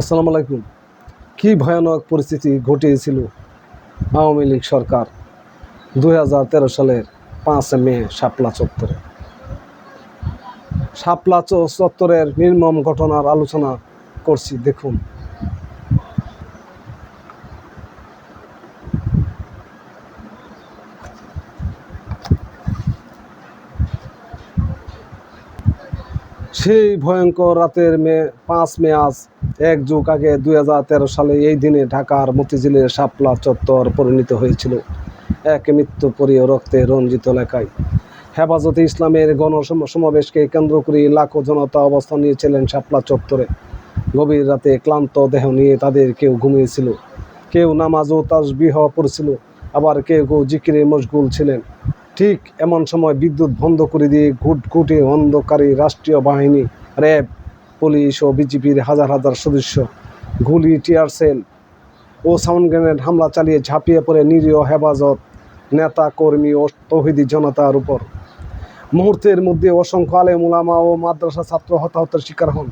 আসসালামু আলাইকুম। কী ভয়ানক পরিস্থিতি ঘটিয়েছিল আওয়ামী লীগ সরকার দু হাজার তেরো সালের পাঁচ মে শাপলা চত্বরে? সাপলা চত্বরের নির্মম ঘটনার আলোচনা করছি, দেখুন। সেই ভয়ঙ্কর রাতের মে, পাঁচ মে আজ, এক যুগ আগে দু হাজার তেরো সালে এই দিনে ঢাকার মতিঝিলের শাপলা চত্বর পরিণত হয়েছিল। এক মৃত্যু মৃত্যুপরীয় রক্তে রঞ্জিত এলাকায়। হেফাজতে ইসলামের গণসম- সমাবেশকে কেন্দ্র করে লাখো জনতা অবস্থান নিয়েছিলেন শাপলা চত্বরে। গভীর রাতে ক্লান্ত দেহ নিয়ে তাদের কেউ ঘুমিয়েছিল। কেউ নামাজ ও তাসবিহ পড়ছিল। আবার কেউ কেউ জিকিরে মশগুল ছিলেন। ঠিক এমন সময় বিদ্যুৎ বন্ধ করে দিয়ে ঘুটঘুটে অন্ধকারী রাষ্ট্রীয় বাহিনী, র্যাব, পুলিশ ও বিজেপির হাজার হাজার সদস্য গুলি, টিয়ার সেল ও সাউন্ড গ্রেনেড হামলা চালিয়ে ঝাঁপিয়ে পড়ে নিরীহ হেফাজত নেতা, কর্মী ও তৌহিদি জনতার উপর। মুহূর্তের মধ্যে অসংখ্য আলেম, উলামা ও মাদ্রাসা ছাত্র হতাহতের শিকার হন।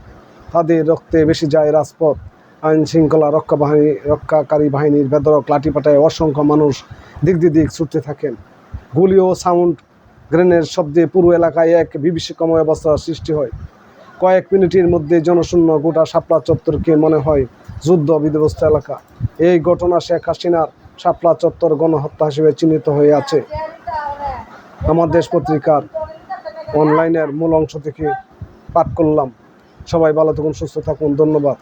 তাদের রক্তে বেশি যায় রাজপথ। আইন শৃঙ্খলা রক্ষা বাহিনী, রক্ষাকারী বাহিনীর বেদরক লাঠিপাটায় অসংখ্য মানুষ দিক দিক ছুটতে থাকেন। গুলি ও সাউন্ড গ্রেনের শব্দে পুরো এলাকায় এক বিভীষিকাময় অবস্থার সৃষ্টি হয়। কয়েক মিনিটের মধ্যে জনশূন্য গোটা শাপলা চত্বরকে মনে হয় যুদ্ধ বিধ্বস্ত এলাকা। এই ঘটনা শেখ হাসিনার শাপলা চত্বর গণহত্যা হিসেবে চিহ্নিত হয়ে আছে। আমার দেশ পত্রিকার অনলাইনের মূল অংশ থেকে পাঠ করলাম। সবাই ভালো থাকুন, সুস্থ থাকুন, ধন্যবাদ।